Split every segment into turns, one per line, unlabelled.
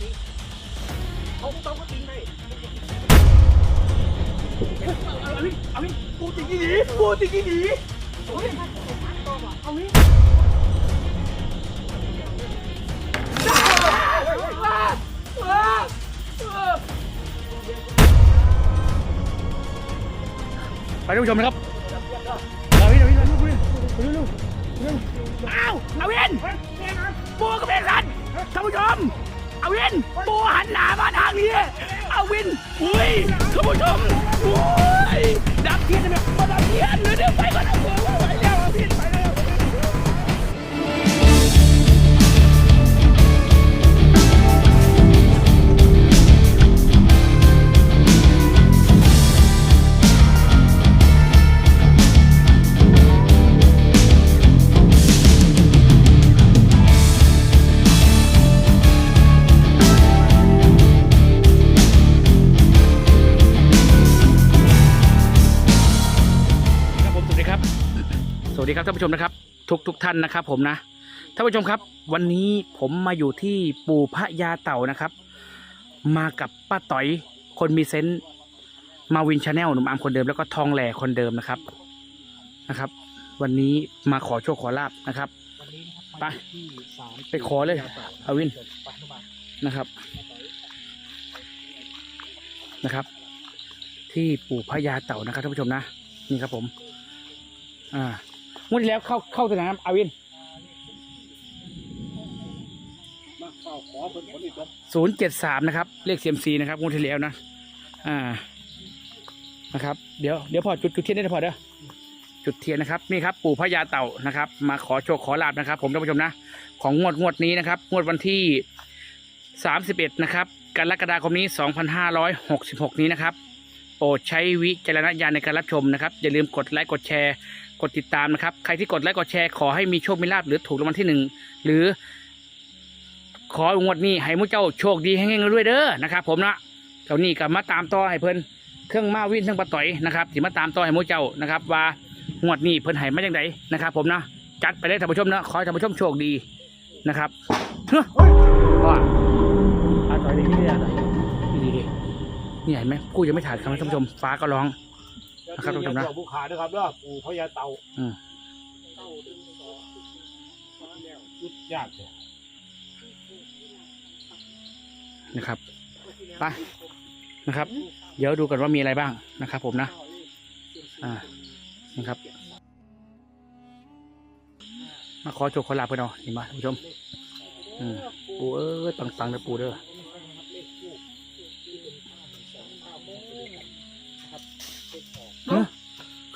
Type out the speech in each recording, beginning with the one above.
จริงเขาต้องก็จริงเลยเอาวิเอาวิกูจริงที่หนีกูจริงที่หนีเอาวิ
ไปท่านผู้ชมนะครับเอาวินเอาวินเอาวินเอาวินเอาวินอ้าวเอาวินปูก็เป็นกันท่านผู้ชม เอาวินปูหันหน้ามาทางนี้เอาวินอุ้ยท่านผู้ชมอุ้ยดับเทียนทำไมมาดับเทียนเดี๋ยเดี๋ยวไปก่อนนะเผื่อว่ ครับท่านผู้ชมนะครับ ทุกทุกท่านนะครับ ผมนะท่านผู้ชมครับ วันนี้ผมมาอยู่ที่ปู่พระยาเต่านะครับ มากับป้าต๋อยคนมีเซนต์มาวินชาแนลหนุ่มอามคนเดิมแล้วก็ทองแหล่คนเดิมนะครับนะครับ วันนี้มาขอโชคขอลาบนะครับ ไปไปขอเลยเอาวินนะครับนะครับ ที่ปู่พระยาเต่านะครับท่านผู้ชมนะ นี่ครับผม อ่า งวดที่แล้วเข้าเข้าตัวไหนครับอาวินศูนย์เจ็ดสามนะครับ เลขเซียมซีนะครับงวดที่แล้วนะ อ่า นะครับ เดี๋ยวเดี๋ยวพอจุดจุดเทียนได้พอเด้อจุดเทียนนะครับนี่ครับปู่พระยาเต่านะครับ มาขอโชคขอลาบนะครับ ผมท่านผู้ชมนะ ของงวดงวดนี้นะครับ งวดวันที่สามสิบเอ็ดนะครับกรกฎาคมนี้สองพันห้าร้อยหกสิบหกนี้นะครับโปรดใช้วิจารณญาณในการรับชมนะครับ อย่าลืมกดไลค์กดแชร์ กดติดตามนะครับ ใครที่กดไลค์กดแชร์ขอให้มีโชคมีลาบหรือถูกรางวัลที่หนึ่งหรือ ของวดนี้ให้มุเจ้าโชคดีแห้งๆด้วยเด้อนะครับ ผมนะเจ้านี่ก็มาตามต่อให้เพิ่นเครื่องมาวิ่นเครื่องปะต่อยนะครับสิมาตามต่อให้มุเจ้านะครับ ว่างวดนี้เพิ่นให้มาจังไดนะครับ ผมนะจัดไปเลยท่านผู้ชมนะขอให้ท่านผู้ชมโชคดีนะครับเฮ้ยว่าอาต่อยได้ที่นี่อะไรนี่ดินี่เห็นไหมกูยังไม่ถ่ายคำท่านผู้ชมฟ้าก็ร้อง นะครับท่านผู้ชมนะ
เจ้าผู้ขาด้วยครับเด้อปู่พญาเต่า
อืม
ยุดยากเลย
นะครับไปนะครับ เดี๋ยวดูกันว่ามีอะไรบ้างนะครับผมนะ อ่านะครับ มาขอโชคขอลาบกันเนาะนี่มาท่านผู้ชม อืมปูเอ้ยปังๆนะปูเด้อ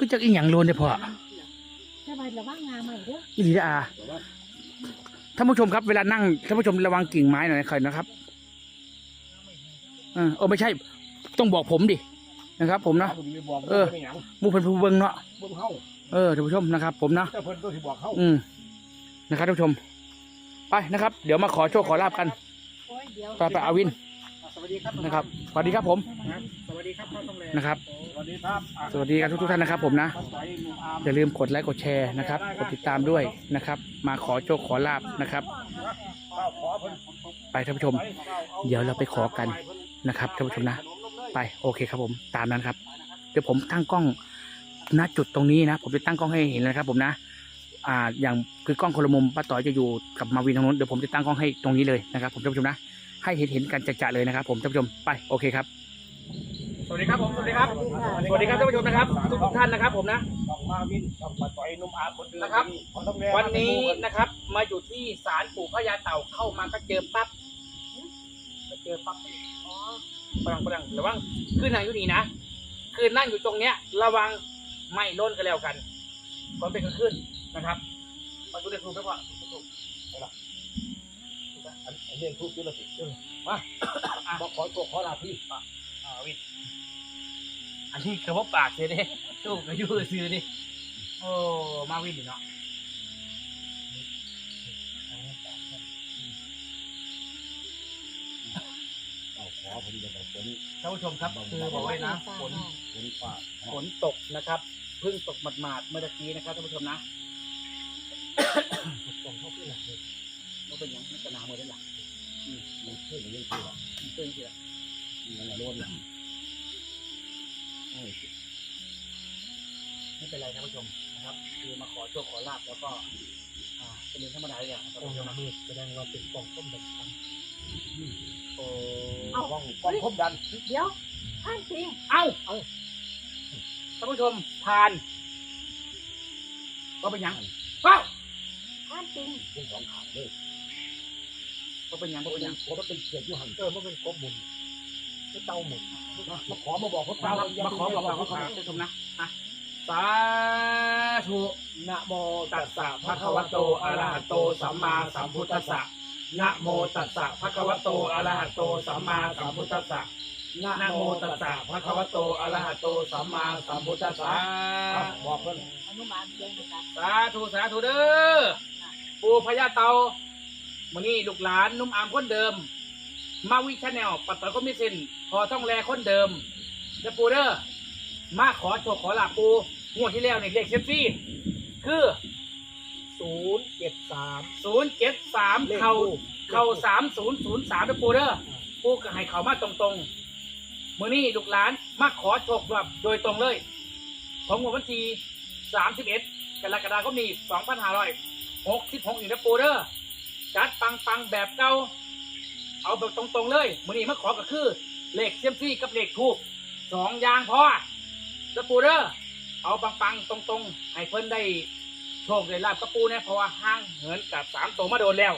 คือจักอีหยังโลนเนี่ยพ่อ
สบายระวังงาใหม่เด้อ
อีหลีเด้ออาท่านผู้ชมครับเวลานั่งท่านผู้ชมระวังกิ่งไม้หน่อยนะครับนะครับเออเออไม่ใช่ ต้องบอกผมดินะครับ ผมนะ
ผมมีบอก
เออ
ไม่หยัง
หมูเพิ่นผู้เบิ่งเนาะ
เบิ่งเฮา
เออท่านผู้ชมนะครับ ผมนะ
แต่เพิ่นตัวที่บอกเฮา
อืมนะครับท่านผู้ชม ไปนะครับ เดี๋ยวมาขอโชคขอลาบกัน
โอ้ยเดี๋ยว
ไปไปอาวิน
ส วัสดีครับ
นะครับ สวัสดีครับผม
ครับสวัสดีครับพ่อต้องแล
นะครับ
สวัสดีครับอะ
สวัสดีกันทุกๆท่านนะครับผมนะ
ป้าต่อยลุงอาร์ม
อย่าลืมกดไลค์กดแชร์นะครับ กดติดตามด้วยนะครับ มาขอโชคขอลาบนะครับ
ข้าวขอเพิ่น
ไปท่านผู้ชม เดี๋ยวเราไปขอกันนะครับท่านผู้ชมนะ ไปโอเคครับผมตามนั้นครับ เดี๋ยวผมตั้งกล้องณจุดตรงนี้นะ ผมจะตั้งกล้องให้เห็นเลยนะครับผมนะ อ่าอย่างคือกล้องคนละมุมป้าต่อยจะอยู่กับมาวินตรงนู้นเดี๋ยวผมจะตั้งกล้องให้ตรงนี้เลยนะครับ ผมท่านผู้ชมนะ ให้เห็นเห็นกันจะๆเลยนะครับ ผมท่านผู้ชมไปโอเคครับ สวัสดีครับผมสวัสดีครับ สวัสดีครับท่านผู้ชมนะครับทุกท่านนะครับ ผมนะ
ต้องมาวินต้องป้าต่อยนุ่มอาร์มคนเดิม
นะครับ วันนี้นะครับ มาอยู่ที่ศาลปู่พญาเต่าเข้ามาก็เจอปั๊บก็เจอปั๊บอ๋อปรังปรังระวังคือนั่งอยู่นี่นะคือนั่งอยู่ตรงเนี้ย ระวังไม่ล้นกันแล้วกันก่อนเป็นกลางคืนนะครับมาดูเด็กดูไปว่า
อันอันนี้ทุกยุทธศิลป์เออมาบอกขอตัวขอลาพี่
อ่าวินอันนี้คือว่าปากเลยเด้ตู้กระยูซื้อดิโอ้มาวินอยู่เนาะ
เอาขอผมจะได้ผล
ท่านผู้ชมครับคือบอกไว้นะฝน
ผลฟ้า
ฝนตกนะครับเพิ่งตกหมาดๆเมื่อตะกี้นะครับท่านผู้ชมนะ
ต้องเข้าที่หลังเลย
มันเป็นอย่างนี้กระหนาเมื่อได้หลัง
เมันขึ้นอย่างนี้คือว่า
เพิ่งเสีย
มันละล้นนะ
ไม่เป็นไรนะผู้ชมนะครับ คือมาขอโชคขอลาบแล้วก็ อ่าเป็นเรื่องธรรมดาอย่างนะครับ
กล้อง
ผู้ชมนะ
มืดแสดงว่าเป็นกล้องต้มดันทัน
โอ้
กล้องกล้องต้มดัน
เดี๋ยวท่านจริง
เอ้าเอ้าท่านผู้ชมผ่านก็เป็นหยังเอ้า
ท่านจริง
ทั้งสองขาเลย
ก็เป็นหยัง
เพ
ก็
ราะ
เป็นห
ยั
ยังง
เพราะมันเป็นเกียร์ยูหันเออมันเป็นกบบุญไม่เต้าหมุนมาขอมาบอกเขา
มา
เต้า
มาขอบอกว่าเขาขอท่านผู้ชมนะอะสาธุ
นะโม
ตัสสะภะคะวะโตอะระหะโตสัมมาสัมพุทธัสสะนะโมตัสสะภะคะวะโตอะระหะโตสัมมาสัมพุทธัสสะนะโมตัสสะภะคะวะโตอะระหะโตสัมมาสัมพุทธัสสะ
บอกเพิ่น
อนุบาลเรียนด้วยกัน
สาธุสาธุเด้อปู่พญาเตา มื้อนี้ลูกหลานนุ่มอามคนเดิม มาวิชาแนลปัตตอยก็มีสินพอต้องแลคนเดิมเด้อปู่เด้อมาขอโชคขอลาบปู่งวดที่แล้วนี่เลขเซฟซี่คือ
ศูนย์เจ็ดสาม
ศูนย์เจ็ดสาม
เลข
เข่า
คู่
เข่าสามศูนย์ศูนย์สามนะปูเด้อปูก็ให้เขามาตรงๆมื่อนี้ลูกหลานมาขอโชคแบบโดยตรงเลยของวันที่สามสิบเอ็ดกรกฎาคมนี้สองพันห้าร้อยหกสิบหกอีกนะปูเด้อ จัดปังปังๆแบบเก่าเอาแบบตรงๆเลยมือนี้มาขอก็คือเหลขเซียมซี่กับเหลขทูกสองอย่างพอนะปูเด้อเอาปังปังๆตรงๆ ให้เพิ่นได้โชคได้ลาบกระปูเนี่ยเพราะว่าห้างเหินกับสามตัวมาโดนแล้ว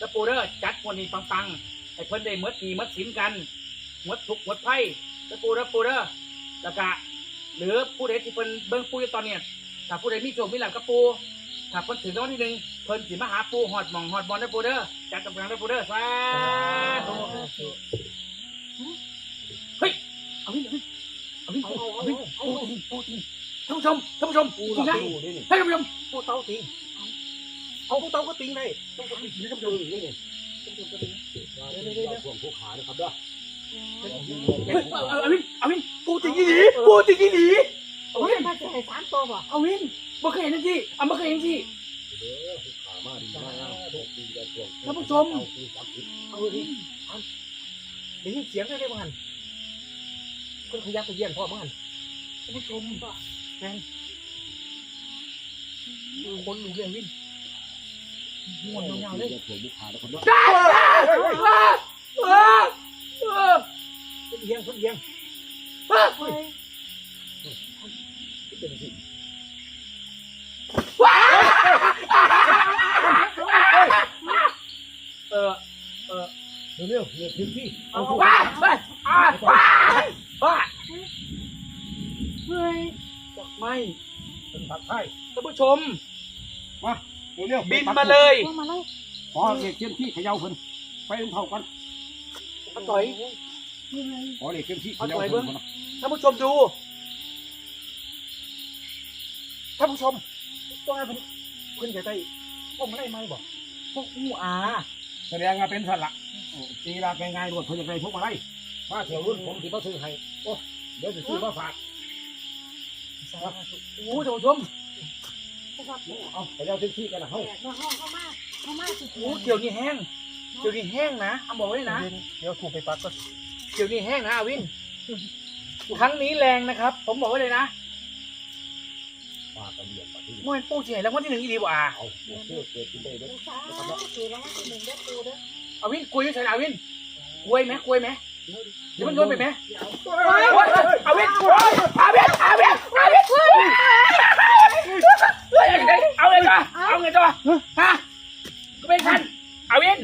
กระปูเด้อจัดวันนี้ปังๆให้เพิ่นได้เมดปีเมดสินกันเมดทุกข์เมดไพ่กระปูเด้อปูเด้อแล้วก็หรือผู้ใดที่เพิ่นเบิ่งปูอยู่ตอนเนี้ยถ้าผู้ใดมีโชคมีลาบกระปู ถ้าเพิ่นถึงรางวัลที่หนึ่งเพิ่นสิมาหาปูหอดหมองหอดบอลเด้อปูเด้อจัดกำลังเด้อปูเด้อสาธุเฮ้ยเอาวินเอาวินเอาวินเอาวินปูจริงปูจริงท่านผู้ชมท่านผู้ชม
ปู
จริงนะ
นี่
ท่านผู้ชม
ปูเตาติงเอาปูเตาก็ติงเลยต้องติงนี่ก็ดูนี่นี่นี่นี่นี่ช่วงผู้ขานะครับเด้อ
เฮ้ยเอาเอาเอาวินเอาวินปูติงกี่หลีปูติงกี่หลี เอา
โอ้ย
วิน
มาจะให้สามตัวบ่
เอาวินบ่เคยเห็นจังซี่เอาบ่เคยเห็นจังซี่
เด้อผู้ขามาดีมากนะดีใจช่วง
ท่านผู้ชม
เอาดิได้ยินเสียงได้ไหมมันคนขยับไปเยี่ยนพ่อมัน
ท่านผู้ชมแฟนคนรู้เรื่องวินม่วนยาวๆเลย
ช่วงผู้ขานะครับเด้อ
ได้ว้าวว้าวว้าว
คนเยี่ยงคนเยี่ยง
ว้าว
เฮ้ย
เป็นสิ
ว้าวเออเออ
เร็วๆเนี่ยพื้นที่
เอาว้าวว้าวว้าวว้าวว้าว
เฮ้ย
ไม่
เป็นผักไทย
ท่านผู้ชม
มาเร็วๆ
บินมาเลย
ลงมาเลย
ขอเด็กเต็มที่เขย่าเพิ่นไปเท่ากัน
มาต่อย
เฮ้ย
ขอเด็กเต็มที่เขย่าเพิ่นก่อนนะ
ท่านผู้ชมดู ท่านผู้ชม
ว่าเพิ่นเพิ่นจะได้พวกมันได้ไหมบ่
พวกงูอา
แสดงว่าเป็นสัตว์ละตีราง่ายๆรวดเพิ่นจะได้พวกอะไรมาเถียวรุ่นผมที่มาซื้อให้โอ้เดี๋ยวจะซื้อมาฝาก
โอ้ท่านผู้ชม
นะครับ
เอาเขย่าเต็มที่กันนะเฮ้า
แขกมาห้องเข้ามาเข้ามาสิ
โอ้เดี๋ยวนี้แห้งเดี๋ยวนี้แห้งนะเอาบอกไว้นะ
เดี๋ยวถูกไปปักก็
เดี๋ยวนี้แห้งนะอาวินครั้งนี้แรงนะครับ ผมบอกไว้เลยนะ
ปากกระ เบียดปากที่
เมื่อปูเฉยแล้ววันที่หนึ่งอีดีกว่า
เอาโอเคเกิดขึ้นได้เด้อ
ดูสาวคือแล้วว่าหนึ่งเด็กดูเด้อ
อาวินกุยเฉยๆอาวินกล้วยไหมกล้วยไหมเดี๋ยวมันโดนไปไหม
เดี๋ยว
อาวินอาวินอาวินอาวินเอาไงต่อเอาไงต่อฮะก็เป็นท่านอาวิน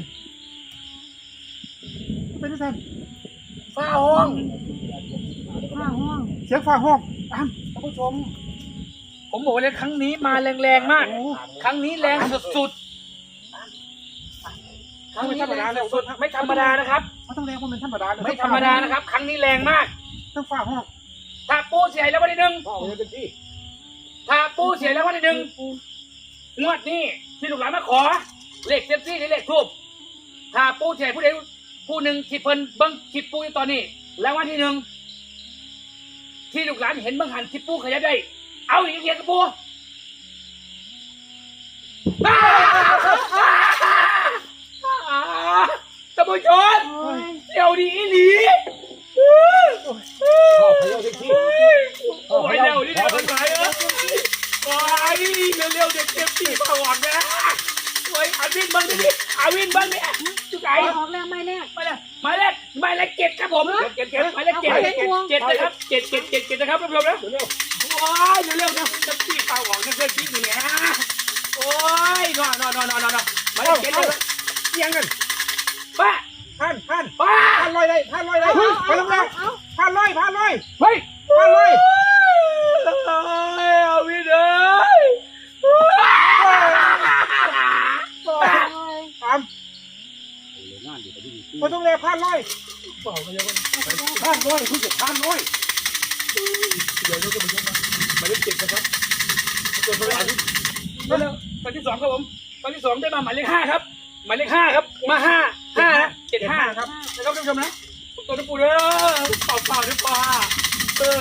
เป็นสัตว์
ฝ้าห้อง
ห้าห้อง
เสียงฟ้าห้อง
ท่านผู้ชม ผมบอกเลยครั้งนี้มาแรงๆมาก ครั้งนี้แรงสุดๆครั้งนี้แรงสุดๆไม่ธรรมดานะครับ
มันต้องแรงว่ามันธรรมดา
ไม่ธรรมดานะครับ ครั้งนี้แรงมาก
ต้องฟ้าห้อง
ถ้าปูเสียแล้ววันที่หนึ่ง
พ่อเอาเต็มที่
ถ้าปูเสียแล้ววันที่หนึ่งงวดนี้ที่ลูกหลานมาขอเลขเซฟซี่หรือเลขทูบถ้าปูเสียผู้ใดผู้หนึ่งที่เพิ่นเบิ้งคลิปปูอยู่ตอนนี้ แล้ววันที่หนึ่งที่ลูกหลานเห็นเบิ้งหันคลิปปูขยับได้ เอาอีกเกียร์กับปูอ้าวท่านผู้ผู้ชม
โอ้ย
เดี๋ยวดีอีหลี
พ่อพยาเด็กที่
โอ้ยเร็วนี่เร็วมันไปเออโอ้ยเร็วๆเดี๋ยวเจ็บตีปากนะโอ้ยอาวินบังดิอาวินบังเนี่ยจุกไก่
เอาออกแล้วไม่แรก
มาเลยหมายเลขหมายเลขเจ็ดครับผมเจ็ดเจ็ดหมายเลขเจ็ดเจ็ดนะครับเจ็ดเจ็ดเจ็ดเจ็ดนะครับท่านผู้ชมนะ
เร็ว
โอ้ย นอนนอนนอนนอนนอนมาเลขเจ็ดเลย
เอียงกัน
ป้า
ท่านท่าน
ป้า
ท่านลอยได้ท่านลอยได้ไปลงแล้ว
เอา
พันลอยพันลอย
เฮ้ย
พันลอย
เอาวินเอ้ย
โอ้ย
สามไม่ต้องเรียกพันลอยพันลอยคุณจะพันลอย
เดี๋ยวเราจะไปชมนะหมายเลขเจ็ดนะครับจนไปอ่านที่แล้วต อนที่สองครับผมตอนที่สองได้มาหมายเลขห้าครับหมายเลขห้าครับมาห้าห้านะเจ็ดห้าครับนะครับท่านผู้ชมนะตัวน้ำปูเด้อเปล่าเปล่าด้วยปลาเออ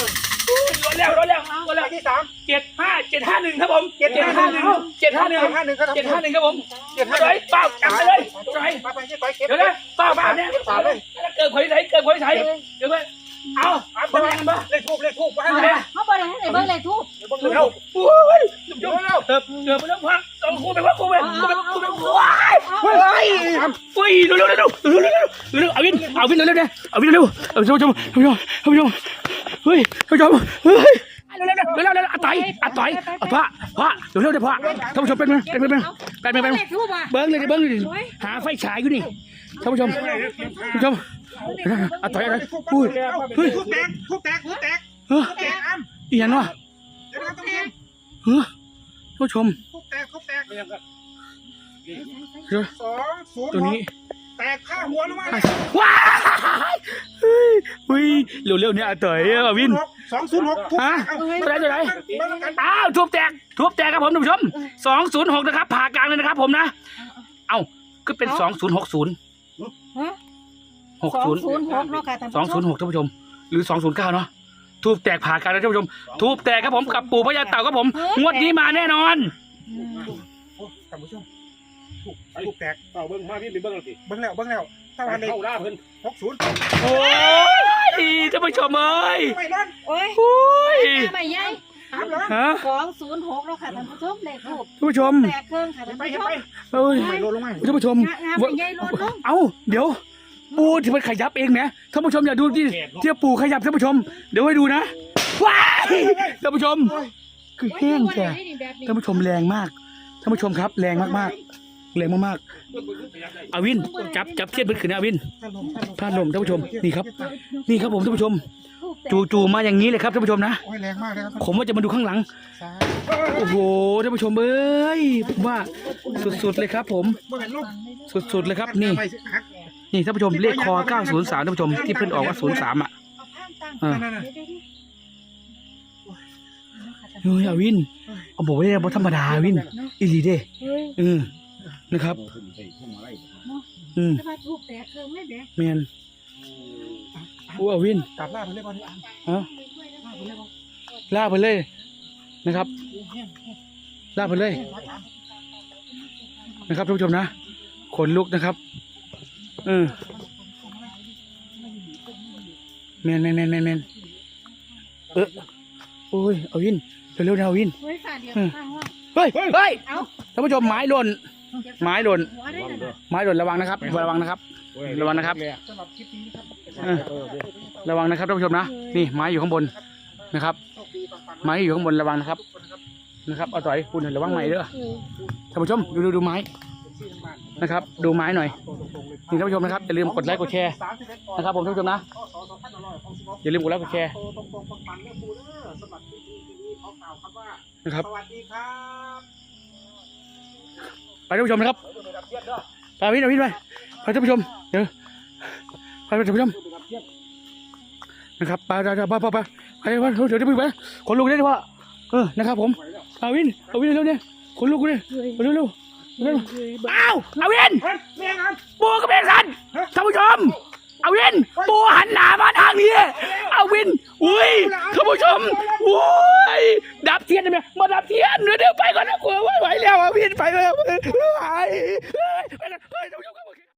รถแล้วรถแล้วรถ
ไป
แล้ว
ที่สาม
เจ็ดห้าเจ็ดห้าหนึ่งครับผมเจ็ดห้าหนึ่งเจ็ดห้าหนึ่ง
ห้าหนึ่งครับ
เจ็ดห้าหนึ่งครับผม
เจ็ดห้า
ร้อยเปล่าจับไปเลยร้อย
ไปไปไปเก็บ
เดี๋ยวนะเปล่าเปล่าเนี่ยเกิดผลใสเกิดผลใสเดี๋ยวไป เอาทำยังไงบ้าง
เลขทูบเลขทูบไป
เอา
ให้
ไป
เขาบอกอะไรให้เบิ่งเลยทุบ
เร็วโอ้ยเดี๋ยวเร็วเติบเติบไปแล้วพักต้องคู่ไปว่าคู่ไปคู่ไปคู่ไปว้าย
เฮ้ย
อุ้ยเร็วเร็วเร็วเร็วเร็วเร็วเร็วเอาวินเอาวินเร็วเร็วเอาวินเร็วเอาท่านผู้ชมท่านผู้ชมท่านผู้ชมเฮ้ยท่านผู้ชมเฮ้ยเร็วเร็วเร็วเร็วเร็วอาต่อยอาต่อยอาพระพระเร็วเร็วเดี๋ยวพระท่านผู้ชมเป็นมั้ยเป็นมั้ยเป็นเป็นเป็น
เลขทุบอะ
เบิ้งเลยเบิ้งเลยหาไฟฉายอยู่นี่ ท่านผู้ชมท่านผู้ชมอาต่อยอะไร
ทูบ
อุ้ย
เฮ้ยทูบแตกทูบแตกทูบแตก
เฮ้ย
แตกอ้ำ
อีหยังวะ
เดี๋ยวต้องเห็น
เฮ้ยท่านผู้ชม
ทูบแตกทูบแตก
เดี๋ยว
สองศูนย์
ตัวนี้
แตกข้าหัวลงมา
ว้ายเฮ้ยเฮ้ยเร็วๆเนี่ยอาต่อยอาวิน
สองศูนย์หก
ฮะตัวไหนตัวไหนอ้าวทุบแตกทุบแตกครับผมท่านผู้ชมสองศูนย์หกนะครับผ่ากลางเลยนะครับผมนะ เอ้าก็เป็นสองศูนย์หกศูนย์
ฮะ
หก
สอง
ศูนย์
ศูนย์หกเนาะค่ะท่าน
สองศูนย์หกท่านผู้ชม หรือสองศูนย์เก้าเนาะทุบแตกผ่ากลางเลยท่านผู้ชมทุบแตกครับผมกับปู่พญาเต่าครับผม งวดนี้มาแน่นอน
ท่านผู้ชมทูบทูบแตก
เอาเบิ้งมาพี่ไปเบิ้งเราสิ
เบิ้งแล้วเบิ้งแล้วถ้าวันนี้
เข้าล่าเพิ่น
หกศูนย์
โอ้ยท่านผู้ชมเอ้ย
ไม่นั่น
โอ้ย
โอ้ย
ไม่ใหญ่
สามล้าน
ฮะ
สองศูนย์หกเนาะค่ะท่านผู้ชมเลขทูบ
ท่านผู้ชม
แตกเครื่องค่ะท่าน
ไป
ผู้ช
ไป
ม
เอ้ย
ไปลดลงมา
ท่านผู้ชม
งามไม่ใหญ่ลดลง
เอ้าเดี๋ยว ปูที่มันขยับเองนะท่านผู้ชมอย่าดูที่ที่ปู่ขยับท่านผู้ชม เดี๋ยวให้ดูนะว้ายท่านผู้ชม คือแห้งแค่ท่านผู้ชมแรงมากท่านผู้ชมครับแรงมากๆ แรงมากๆอาวินจับจับเทียนเป็นขืนนะอาวิน
ท่านลม
ท่านลมท่านผู้ชมนี่ครับ นี่ครับผมท่านผู้ชม จูจูมาอย่างนี้เลยครับท่านผู้ชมนะ
โอ้ยแรงมากเลยครับ
ผมว่าจะมาดูข้างหลัง
สา
โอ้โหท่านผู้ชมเอ้ยผมว่าสุดๆเลยครับ ผม
บ่เห็นลูก
สุดๆเลยครับนี่ นี่ท่านผู้ชมเลขคอ903ท่านผู้ชมที่เพิ่นออกว่า03อะ
เอาข้างตั้ง
อ่า
นั่นน่ะ
เดี๋ยวๆ
เฮ้ยอาวินเอาบอกไว้เลยว่าธรรมดาอาวินอีหลีเด้
ๆเฮ้ย
เออ นะครับอืม
แต่ว่าทูบแตกเครื่องไม่แตก
แมนอู้อาวิน
กลับล่าไปเรียบร้อยอะ
ฮะลากไปเลยนะครับ ลากไปเลย นะครับท่านผู้ชมนะขนลุกนะครับเออแมนแมนแมนแมนแมนเออโอ้ยเอาวินเร็วๆนะเอาวิน
เฮ้ยค่ะเดี๋ยวข้างห้อง
เฮ้ยเฮ้ย
เอา
ท่านผู้ชมไม้หล่น ไม้หล่น
หัวได้น่ะนะ
ไม้หล่นระวังนะครับ ระวังนะครับ ระวังนะครับ
สำหรับคลิปนี้ครับ
เออระวังนะครับท่านผู้ชมนะ นี่ไม้อยู่ข้างบนนะครับ ไม้อยู่ข้างบนระวังนะครับ นะครับ เอาต่อยคุณระวังไม้เด้อ ท่านผู้ชมดูดูดูไม้นะครับ ดูไม้หน่อยนี่ท่านผู้ชมนะครับอย่าลืมกดไลค์กดแชร์นะครับผมท่านผู้ชมนะอย่าลืมกดไลค์กดแชร์
โตตรงตรงปังปังเนี่ยปูเด้อสำหรับคลิปนี้ทีนี้ขอกล่าวคำว่า
นะครับ
สวัสดีครับ
ท่านผู้ชมนะครับไปวิ่งวิ่งไปไปท่านผู้ชมเดี๋ยวไปท่านผู้ชมนะครับไปไปไปไปไปไปเดี๋ยวจะไปไปขนลูกได้ดีว่าเออนะครับผมอาวินอาวินเร็วเนี่ยขนลูกกูเลยเร็วเร็วเร็วอ้าวอาวิน
บวกกับ
เบสันท่านผู้ชม เอาวินปูหันหนามาทางนี้เอาวินอุ้ยท่านผู้ชมอุ้ยดับเทียนได้ไหมมาดับเทียนเดี๋ยวเดี๋ยวไปก่อนนะกลัวไม่ไหวแล้วเอาวินไปเลยไปไปไปท่านผู้ชม